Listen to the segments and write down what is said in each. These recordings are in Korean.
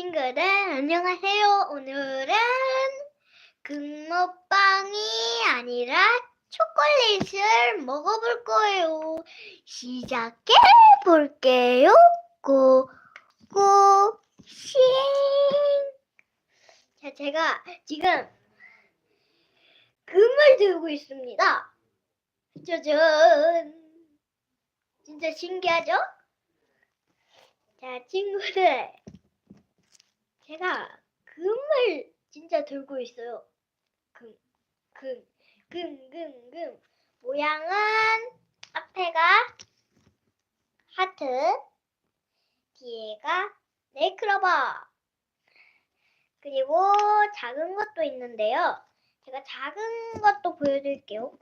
친구들 안녕하세요. 오늘은 금먹빵이 아니라 초콜릿을 먹어볼 거예요. 시작해 볼게요. 고고 싱. 자, 제가 지금 금을 들고 있습니다. 짜잔. 진짜 신기하죠? 자, 친구들. 제가 금을 진짜 들고 있어요. 금, 금, 금, 금, 금. 모양은 앞에가 하트, 뒤에가 네이클로버. 그리고 작은 것도 있는데요. 제가 작은 것도 보여드릴게요.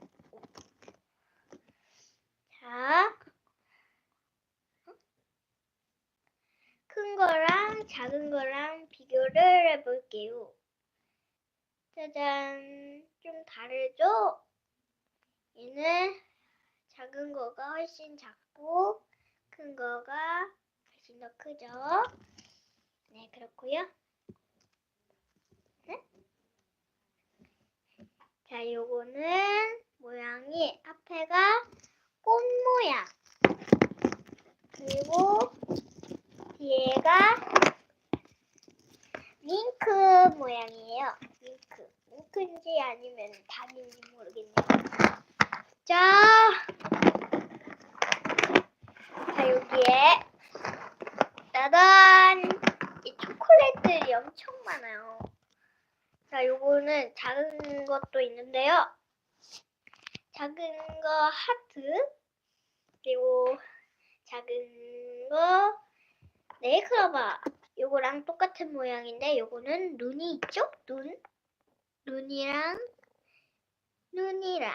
자, 큰 거랑 작은 거랑 비교를 해볼게요. 짜잔, 좀 다르죠? 얘는 작은 거가 훨씬 작고 큰 거가 훨씬 더 크죠? 네, 그렇고요. 네? 자, 요거는 모양이 앞에가 꽃 모양 그리고 뒤에가 윙크 모양이에요. 윙크. 윙크인지 아니면 답인지 모르겠네요. 자, 자 여기에 따단 이 초콜릿들이 엄청 많아요. 자, 요거는 작은 것도 있는데요. 작은 거 하트 그리고 작은 거 네이클로버 요거랑 똑같은 모양인데 요거는 눈이 있죠? 눈 눈이랑 눈이랑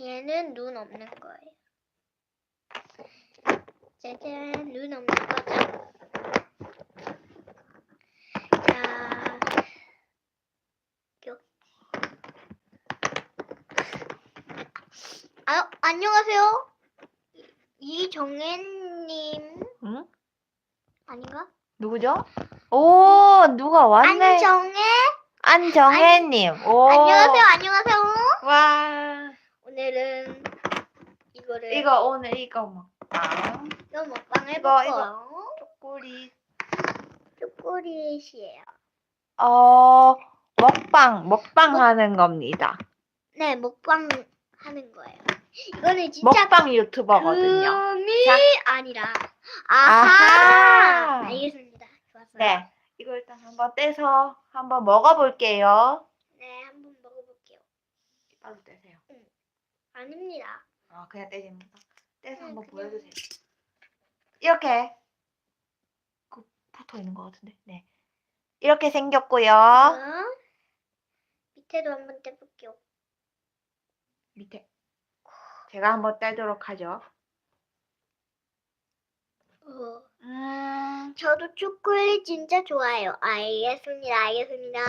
얘는 눈 없는 거예요. 짜잔 눈 없는 거죠? 자 요. 아 안녕하세요. 이정혜님 응? 아닌가? 누구죠? 오, 누가 왔네. 안정혜 안정혜님. 오. 안녕하세요 안녕하세요 와. 오늘은 이거를 이거 오늘 이거 먹방. 이거 먹방 해볼 이거. 거예요 초콜릿. 초콜릿이에요 어, 먹방, 먹방 하는 겁니다. 네 먹방 하는 거예요 이거는 진짜 먹방 유튜버거든요. 금이 자. 아니라 아하, 아하. 알겠습니다 좋았어요 네. 이거 일단 한번 떼서 한번 먹어볼게요. 네 한번 먹어볼게요 바로 떼세요. 아닙니다 아, 그냥 떼집니까? 떼서 네, 한번 그냥. 보여주세요. 이렇게 그 붙어 있는 것 같은데. 네. 이렇게 생겼고요. 어? 밑에도 한번 떼볼게요 밑에 제가 한번 떼도록 하죠. 어. 음, 저도 초콜릿 진짜 좋아해요 알겠습니다 알겠습니다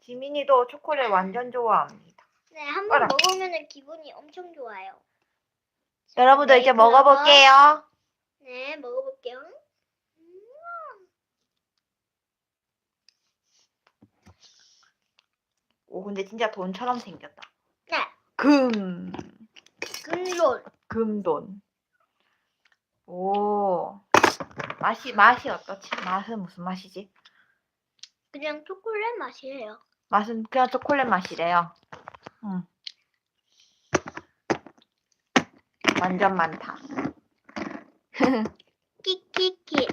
지민이도 초콜릿 완전 좋아합니다. 네, 한번 어라. 먹으면 기분이 엄청 좋아요. 여러분도 네, 이제 그럼. 먹어볼게요. 네, 먹어볼게요. 음, 오, 근데 진짜 돈처럼 생겼다. 네, 금, 금론. 금돈. 오, 맛이 맛이 어떻지? 맛은 무슨 맛이지? 그냥 초콜릿 맛이에요. 맛은 그냥 초콜릿 맛이래요. 음. 완전 많다. 키키키.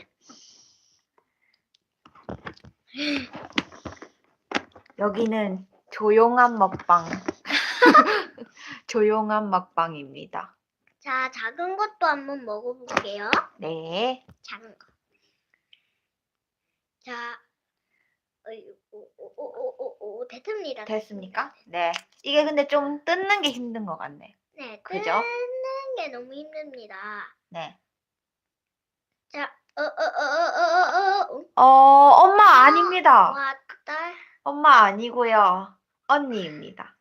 여기는 조용한 먹방. 조용한 먹방입니다. 자, 작은 것도 한번 먹어볼게요. 네. 작은 거. 자, 어이, 오, 오, 오, 오, 오, 오, 됐습니다. 됐습니까? 네. 이게 근데 좀 뜯는 게 힘든 것 같네. 네, 그죠? 뜯는 게 너무 힘듭니다. 네. 자, 어, 어, 어, 어, 어, 어, 어. 어, 엄마 아닙니다. 왔다. 엄마 아니고요. 언니입니다.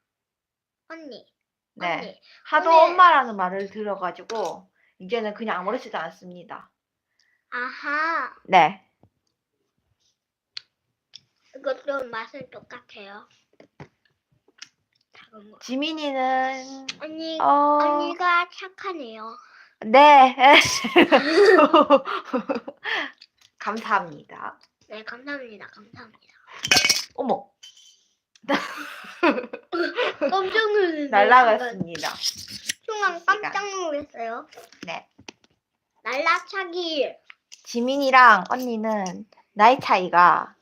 언니. 네. 언니. 하도 오늘- 엄마라는 말을 들어가지고 이제는 그냥 아무렇지도 않습니다. 아하. 네. 이것도 맛은 똑같아요. 작은 거. 지민이는 언니, 어 언니가 착하네요. 네. 감사합니다. 네, 감사합니다. 감사합니다. 어머 깜짝 놀랐어요. 날라갔습니다. 순간 깜짝 놀랐어요. 네. 날라차기. 지민이랑 언니는 나이 차이가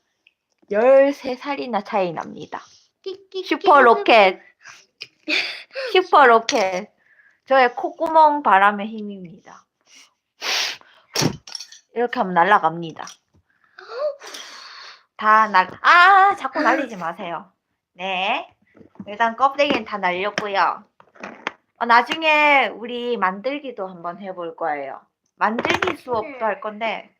13살이나 차이 납니다. 띠띠띠. 슈퍼 로켓. 슈퍼 로켓. 저의 콧구멍 바람의 힘입니다. 이렇게 하면 날아갑니다. 다 날, 아, 자꾸 날리지 마세요. 네. 일단 껍데기는 다 날렸고요. 어, 나중에 우리 만들기도 한번 해볼 거예요. 만들기 수업도 네. 할 건데,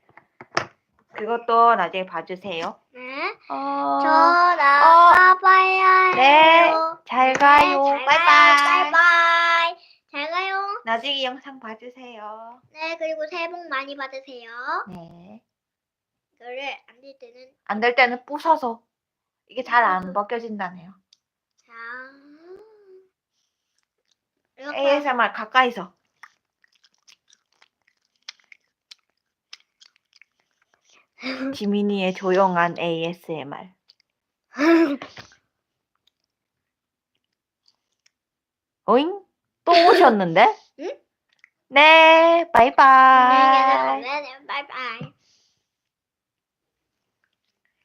그것도 나중에 봐주세요. 네. 어, 저 나가봐야 네. 해요. 잘 가요. 네, 잘 바이바이. 가요. 바이바이. 잘 가요. 나중에 영상 봐주세요. 네, 그리고 새해 복 많이 받으세요. 네. 이거를 안 될 때는 안 될 때는 부숴서 이게 잘안 음. 벗겨진다네요. 자. 이렇게 ASMR 가까이서. 지민이의 조용한 ASMR. 오잉? 또 오셨는데? 응? 네, 바이바이. 안녕히 계세요. 바이바이.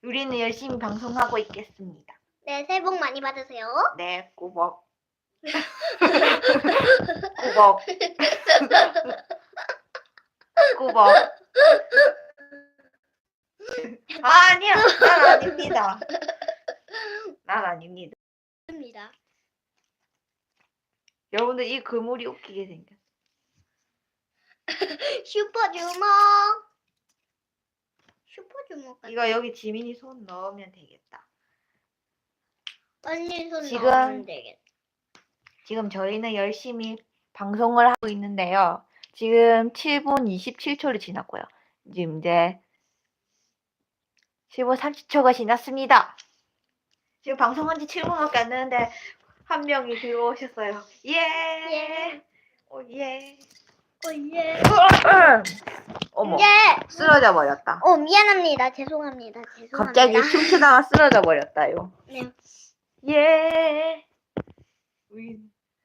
우리는 열심히 방송하고 있겠습니다. 네, 새해 복 많이 받으세요. 네, 꾸벅. 꾸벅. 꾸벅. 아, 아니야, 난 아닙니다. 난 아닙니다. 입니다. 여러분들 이 그물이 웃기게 생겼어. 슈퍼 주먹. 슈퍼 주먹 같아. 이거 여기 지민이 손 넣으면 되겠다. 언니 손 지금- 넣으면 되겠다. 지금 저희는 열심히 방송을 하고 있는데요. 지금 7분 27초를 지났고요. 지금 이제 7분 30초가 지났습니다. 지금 방송한 지 7분밖에 안 되는데 한 명이 들어오셨어요. 예. 예. 오 예. 어, 예. 어머, 예. 쓰러져 버렸다. 어, 미안합니다. 죄송합니다. 죄송합니다. 갑자기 춤추다가 쓰러져 버렸다요. 네. 예. 우리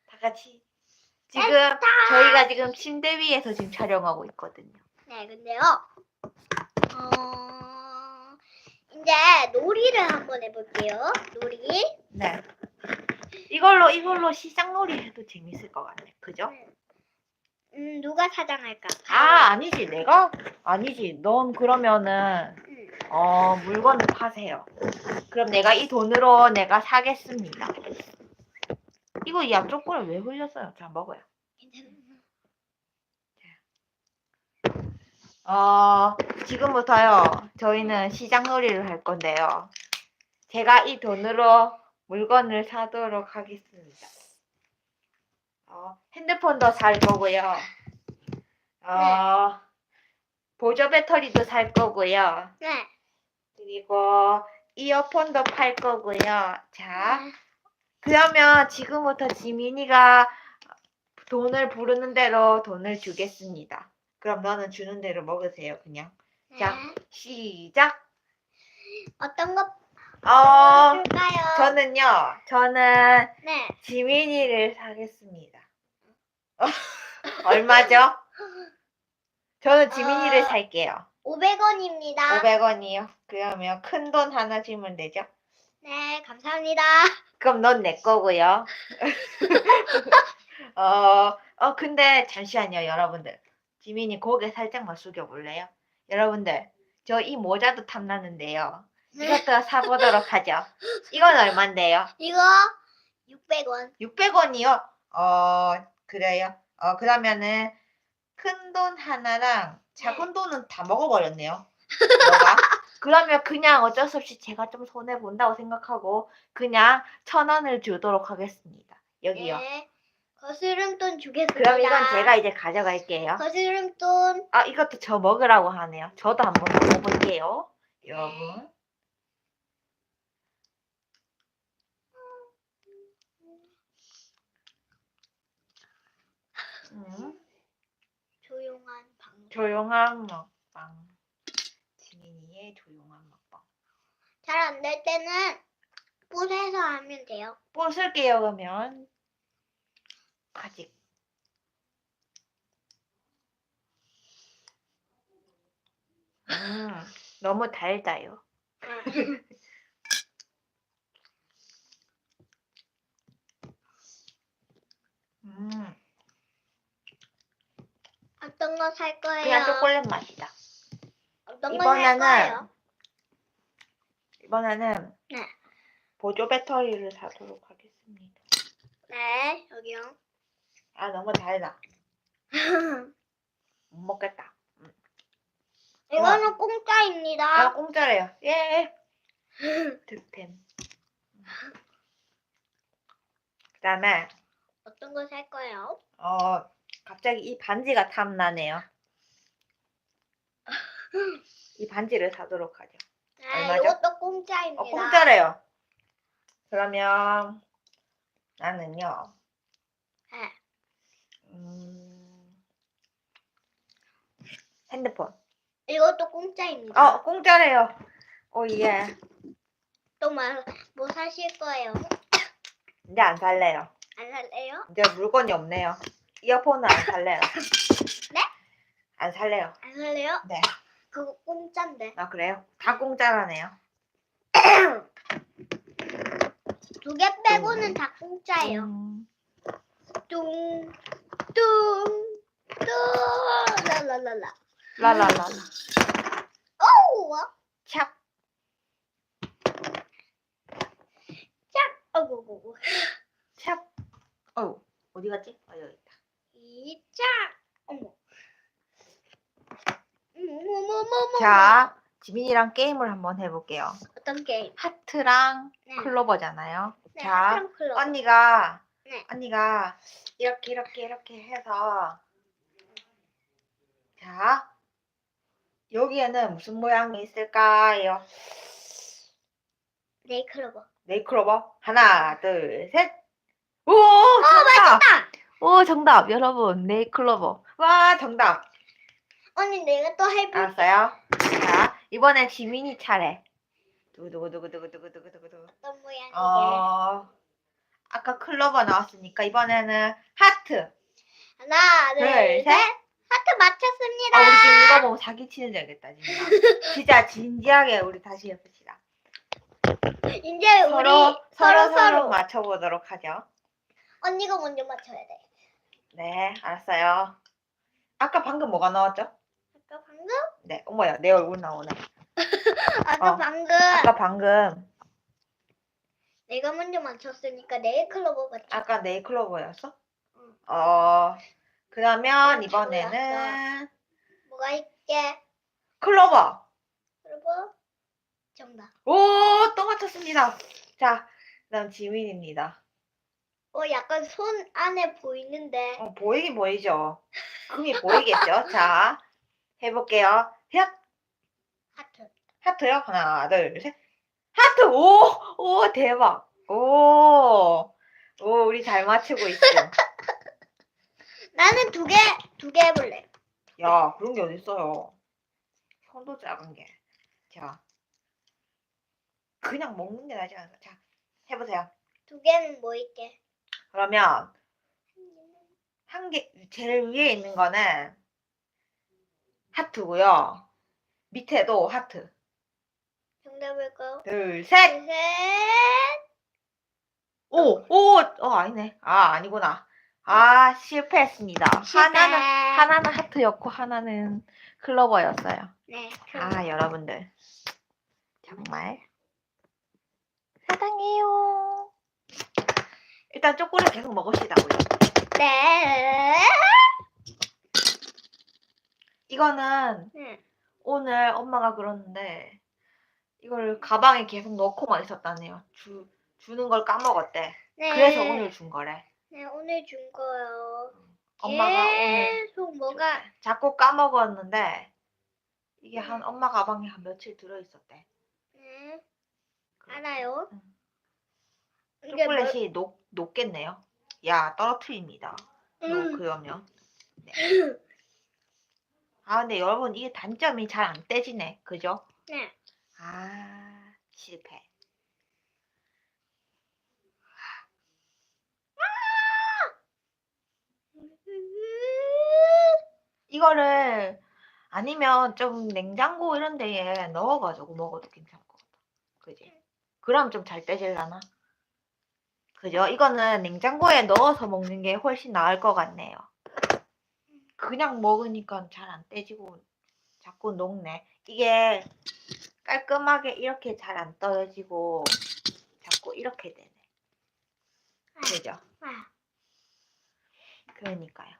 다 같이 지금 저희가 지금 침대 위에서 지금 촬영하고 있거든요. 네, 근데요. 어, 이제 놀이를 한번 해볼게요. 놀이. 네. 이걸로 이걸로 시장놀이 해도 재밌을 것 같네. 그죠? 음, 누가 사장할까? 아 아니지 내가 아니지. 넌 그러면은 음, 어 물건을 파세요. 그럼 내가 이 돈으로 내가 사겠습니다. 이거 이 앞쪽 거를 왜 흘렸어요? 자 먹어요. 어, 지금부터요, 저희는 시장 놀이를 할 건데요. 제가 이 돈으로 물건을 사도록 하겠습니다. 어, 핸드폰도 살 거고요. 어, 보조 배터리도 살 거고요. 네. 그리고 이어폰도 팔 거고요. 자, 네. 그러면 지금부터 지민이가 돈을 부르는 대로 돈을 주겠습니다. 그럼 너는 주는 대로 먹으세요, 그냥. 자. 네. 시작. 어떤 거 어, 줄까요? 저는요, 저는 네. 지민이를 사겠습니다. 얼마죠? 저는 지민이를 어. 살게요. 500원입니다. 500원이요. 그러면 큰 돈 하나 주면 되죠? 네, 감사합니다. 그럼 넌 내 거고요. 어, 어, 근데 잠시만요, 여러분들. 지민이 고개 살짝만 숙여볼래요? 여러분들, 저 이 모자도 탐나는데요. 이것도 사보도록 하죠. 이건 얼만데요? 이거 600원. 600원이요? 어, 그래요. 어, 그러면은 큰 돈 하나랑 작은 돈은 다 먹어버렸네요. 그러면 그냥 어쩔 수 없이 제가 좀 손해 본다고 생각하고 그냥 천 원을 주도록 하겠습니다. 여기요. 네. 거스름돈 주겠습니다. 그럼 이건 제가 이제 가져갈게요. 거스름돈 아, 이것도 저 먹으라고 하네요. 저도 한번 먹어볼게요. 여러분. 음, 조용한 방. 조용한 먹방. 지민이의 조용한 먹방. 잘 안 될 때는 뿔해서 하면 돼요. 볼 쓸게요, 그러면. 아직. 음, 너무 달다요. 음, 어떤 거 살 거예요? 그냥 초콜릿 맛이다. 어떤 거 살 이번에는 거예요? 이번에는 네. 보조 배터리를 사도록 하겠습니다. 네, 여기요. 아 너무 달다. 못 먹겠다. 이거는 공짜입니다. 아 공짜래요. 예. 득템. 그다음에 어떤 거 살 거예요? 어 갑자기 이 반지가 탐나네요. 이 반지를 사도록 하죠. 네, 얼마죠? 이것도 공짜입니다. 어 공짜래요. 그러면 나는요. 네. 음, 핸드폰. 이것도 공짜입니다. 어 공짜래요. 오 예. 또뭐 사실 거예요? 이제 안 살래요. 안 살래요? 이제 물건이 없네요. 이어폰은 안 살래요. 네? 안 살래요. 안 살래요? 네. 그거 공짜인데. 아 그래요? 다 공짜라네요. 두 개 빼고는 다 공짜예요. 음, 뚱, 뚱, 뚱, 라라라라. 라라라라. 우와, 찹. 짝, 어구구구. 찹. 어우 어디 갔지? 아 여기 있다. 어머. 어머머머머. 자 지민이랑 게임을 한번 해볼게요. 어떤 게임? 하트랑 네. 클로버잖아요. 네, 자 그럼 클럽. 언니가 네. 언니가 이렇게 이렇게 이렇게 해서 자 여기에는 무슨 모양이 있을까요? 네, 클로버. 네이클로버 하나 둘 셋. 오 정답. 아! 오 정답 여러분 네이클로버. 와 정답. 언니 내가 또 해볼게. 알았어요. 자 이번엔 지민이 차례. 두구두구두구두구두구두구두구. 어떤 모양이게? 어 아까 클로버 나왔으니까 이번에는 하트. 하나, 둘, 둘, 셋. 셋. 하트 맞췄습니다. 아, 우리 지금 이거 보고 사기 치는 줄 알겠다, 진짜. 진짜 진지하게 우리 다시 해봅시다. 이제 우리 서로, 서로, 서로, 서로 맞춰보도록 하죠. 언니가 언니가 먼저 맞춰야 돼. 네, 알았어요. 아까 방금 뭐가 나왔죠? 아까 방금? 네, 어머야, 내 얼굴 나오네. 아까 어. 방금 아까 방금, 내가 먼저 맞췄으니까 내 클로버 맞춰. 아까 네이클로버였어? 응. 어, 그러면 어, 이번에는 뭐가 있게? 클로버. 클로버 정답. 오, 또 맞췄습니다. 자, 그다음 지민입니다. 어 약간 손 안에 보이는데. 어, 보이긴 보이죠. 금이 보이겠죠? 자, 해볼게요. 야, 하트. 하트요? 하나, 둘, 셋. 하트! 오! 오, 대박! 오! 오, 우리 잘 맞추고 있어. 나는 두 개 두 개 해볼래. 야, 그런 게 어딨어요. 손도 작은 게. 자. 그냥 먹는 게 나지 않을까? 자, 해보세요. 두 개는 뭐 있게? 그러면, 한 개, 제일 위에 있는 거는 하트고요. 밑에도 하트. 정답일까요? 둘, 셋! 둘, 셋. 오! 오! 어, 아니네. 아, 아니구나. 아, 실패했습니다. 실패. 하나는, 하나는 하트였고, 하나는 클로버였어요. 네. 아, 여러분들. 정말. 사랑해요. 일단 초콜릿 계속 먹읍시다고요. 네. 이거는 네. 오늘 엄마가 그러는데, 이걸 가방에 계속 넣고만 있었다네요. 주, 주는 걸 까먹었대. 네. 그래서 오늘 준 거래. 네, 오늘 준 거요. 엄마가 오늘 계속 뭐가 자꾸 까먹었는데 이게 한 엄마 가방에 한 며칠 들어 있었대. 네, 알아요. 응. 이게 뭐- 초콜릿이 녹, 녹겠네요. 야 떨어뜨립니다. 음. 그러면. 네. 아 근데 여러분 이게 단점이 잘 안 떼지네. 그죠? 네. 아 실패. 이거를 아니면 좀 냉장고 이런 데에 넣어가지고 먹어도 괜찮을 것 같아. 그지? 그럼 좀 잘 떼질라나? 그죠? 이거는 냉장고에 넣어서 먹는 게 훨씬 나을 것 같네요. 그냥 먹으니까 잘 안 떼지고 자꾸 녹네. 이게 깔끔하게 이렇게 잘 안 떨어지고 자꾸 이렇게 되네. 그죠? 아, 그러니까요.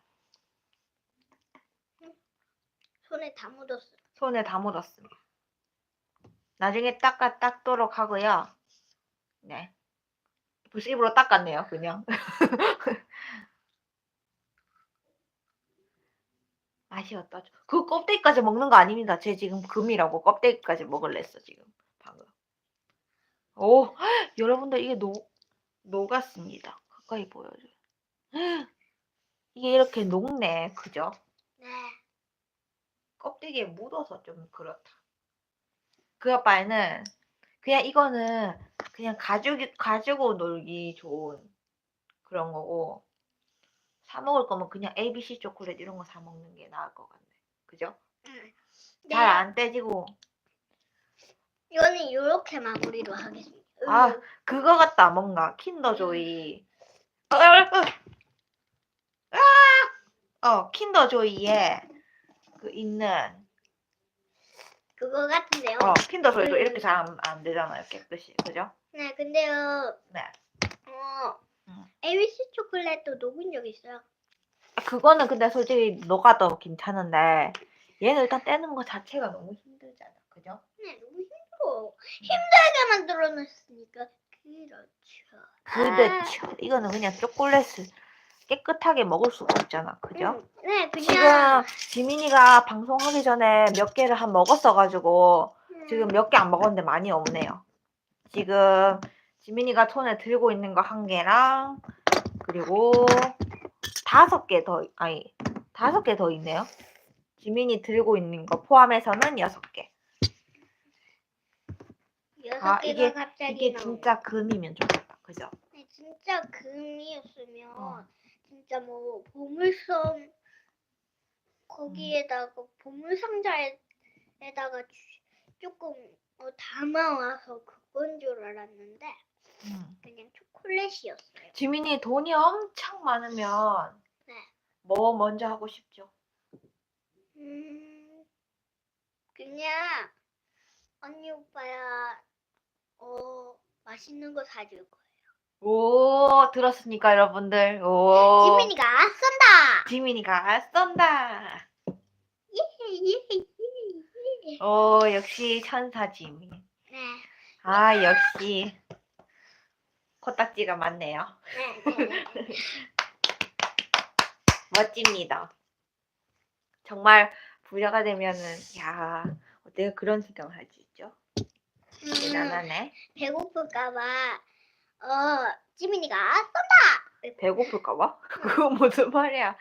손에 다 묻었어. 손에 다 묻었습니다. 나중에 닦아 닦도록 하고요. 네. 벌써 입으로 닦았네요, 그냥. 맛이 어떠죠? 그 껍데기까지 먹는 거 아닙니다. 제 지금 금이라고 껍데기까지 먹을랬어, 지금. 방금. 오, 여러분들 이게 녹, 녹았습니다. 가까이 보여줘요. 이게 이렇게 녹네, 그죠? 네. 껍데기에 묻어서 좀 그렇다. 그 바에는 그냥 이거는 그냥 가지고 가지고 놀기 좋은 그런 거고 사 먹을 거면 그냥 ABC 초콜릿 이런 거 사 먹는 게 나을 것 같네. 그죠? 음. 잘 네. 안 떼지고 이거는 이렇게 마무리로 하겠습니다. 아 으, 그거 같다 뭔가 킨더 조이 아! 어 킨더 조이에 그 있는 그거 같은데요. 어 킨더조이도 음. 이렇게 잘 안 되잖아요 깨끗이 그죠? 네, 근데요. 네. 어, 음. ABC 초콜릿도 녹은 적 있어요. 그거는 근데 솔직히 녹아도 괜찮은데 얘는 일단 떼는 거 자체가 너무 힘들잖아. 그죠? 네, 너무 힘들어. 힘들게 만들어놨으니까 그렇죠. 그렇죠. 이거는 그냥 초콜릿을 깨끗하게 먹을 수가 없잖아. 그죠? 음, 네, 지금 그냥 지민이가 방송하기 전에 몇 개를 한 먹었어가지고 음, 지금 몇 개 안 먹었는데 많이 없네요. 지금 지민이가 손에 들고 있는 거 한 개랑 그리고 다섯 개 더, 아니 다섯 개 더 있네요. 지민이 들고 있는 거 포함해서는 여섯 개. 여섯 아, 개가 이게- 갑자기 이게 나오네. 진짜 금이면 좋겠다. 그죠? 네, 진짜 금이었으면 어. 진짜 뭐 보물섬 거기에다가 보물 상자에다가 주- 조금 어, 담아와서 그건 줄 알았는데 음. 그냥 초콜릿이었어요. 지민이 돈이 엄청 많으면 네. 뭐 먼저 하고 싶죠? 음, 그냥 언니 오빠야 어 맛있는 거 사줄 거예요. 오 들었습니까 여러분들? 오 지민이가 쏜다. 지민이가 쏜다. 오 역시 천사 지민. 네, 아 역시 코딱지가 많네요. 네, 네, 네. 멋집니다. 정말 부자가 되면은 야 어떻게 그런 생각을 할 수 있죠? 음, 대단하네. 배고플까봐 어 지민이가 쏜다. 배고플까봐? 그거 무슨 말이야?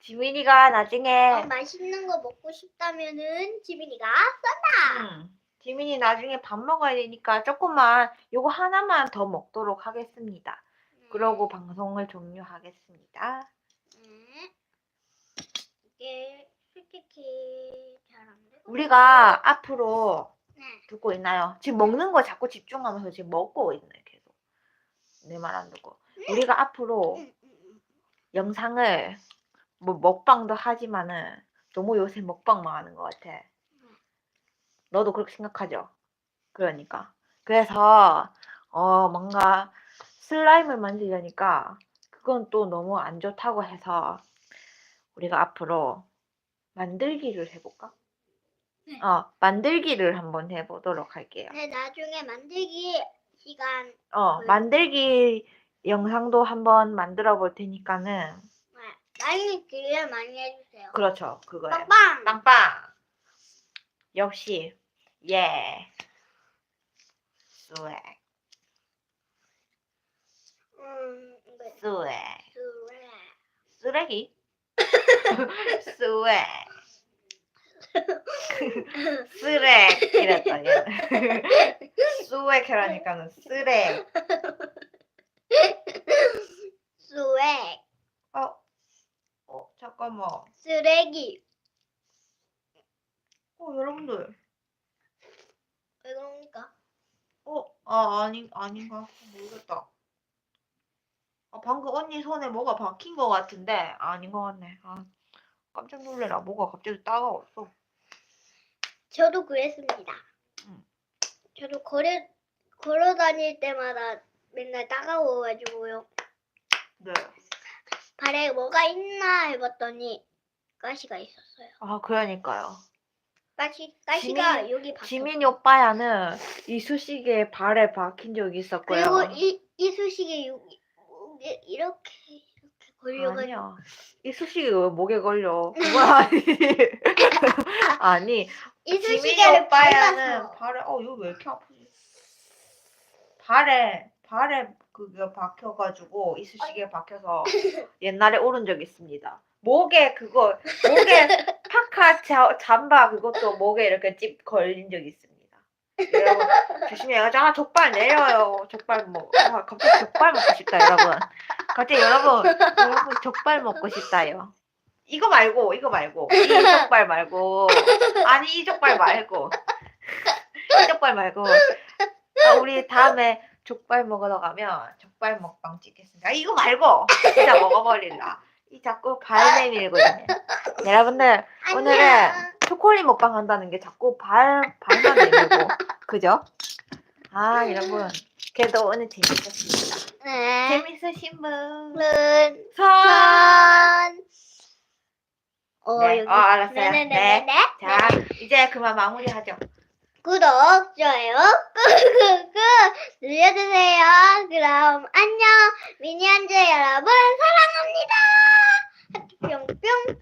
지민이가 나중에 어, 맛있는 거 먹고 싶다면은 지민이가 쏜다. 음, 지민이 나중에 밥 먹어야 되니까 조금만 요거 하나만 더 먹도록 하겠습니다. 그러고 방송을 종료하겠습니다. 네. 이게 솔직히 잘안 돼. 우리가 앞으로 네. 듣고 있나요? 지금 먹는 거 자꾸 집중하면서 지금 먹고 있네. 내 말 안 듣고. 우리가 앞으로 음, 음, 음. 영상을 뭐 먹방도 하지만은 너무 요새 먹방만 하는 것 같아. 너도 그렇게 생각하죠? 그러니까. 그래서 어 뭔가 슬라임을 만들려니까 그건 또 너무 안 좋다고 해서 우리가 앞으로 만들기를 해볼까? 네. 어 만들기를 한번 해보도록 할게요. 네, 나중에 만들기 시간 어 네. 만들기 영상도 한번 만들어 볼 테니까는 네. 많이 기대 많이 해주세요. 그렇죠 그거예요. 빵빵. 빵빵. 역시 예. 스웩 음, 네. 스웩 그래. 쓰레기 스웩 쓰렉 이랬더니 스웩이라니까는 쓰렉 스웩. 어, 어 잠깐만 쓰레기. 어 여러분들 왜 그럽니까? 어, 아, 아니, 아닌가? 모르겠다. 아, 방금 언니 손에 뭐가 박힌 것 같은데, 아닌 것 같네. 아, 깜짝 놀래라. 뭐가 갑자기 따가웠어. 저도 그랬습니다. 음. 저도 걸어 걸어 다닐 때마다 맨날 따가워가지고요. 네. 발에 뭐가 있나 해봤더니 가시가 있었어요. 아, 그러니까요. 가시 가시가 지민- 여기 박혔. 지민이 오빠야는 이쑤시개 발에 박힌 적이 있었고요. 그리고 이 이쑤시개 여기 이렇게 걸려가지고 아니야. 이쑤시개가 왜 목에 걸려? 그건 아니. 아니, 지민이 이쑤시개를 오빠야는 밟아서 발에, 어, 이거 왜 이렇게 아프지? 발에, 발에 그거 박혀가지고 이쑤시개 박혀서 옛날에 오른 적 있습니다. 목에 그거, 목에 파카 자, 잠바 그것도 목에 이렇게 찝 걸린 적 있습니다. 여러분, 조심해요. 아, 족발 내려요. 족발 먹, 아, 갑자기 족발 먹고 싶다, 여러분. 갑자기 여러분, 여러분, 족발 먹고 싶다요. 이거 말고, 이거 말고. 이 족발 말고. 아니, 이 족발 말고. 이 족발 말고. 아, 우리 다음에 족발 먹으러 가면 족발 먹방 찍겠습니다. 아, 이거 말고. 진짜 먹어버릴라. 이 자꾸 발 내밀고 있네. 여러분들, 오늘은. 초콜릿 먹방 한다는 게 자꾸 발, 발만 내밀고. 그죠? 아, 여러분. 그래도 오늘 재밌었습니다. 네. 재밌으신 분. 는 선! 선. 어 네, 여기. 어, 알았어요. 네네네네. 네. 자, 이제 그만 마무리하죠. 구독, 좋아요, 꾹꾹꾹 눌러주세요. 그럼 안녕. 미니언즈 여러분 사랑합니다. 뿅뿅.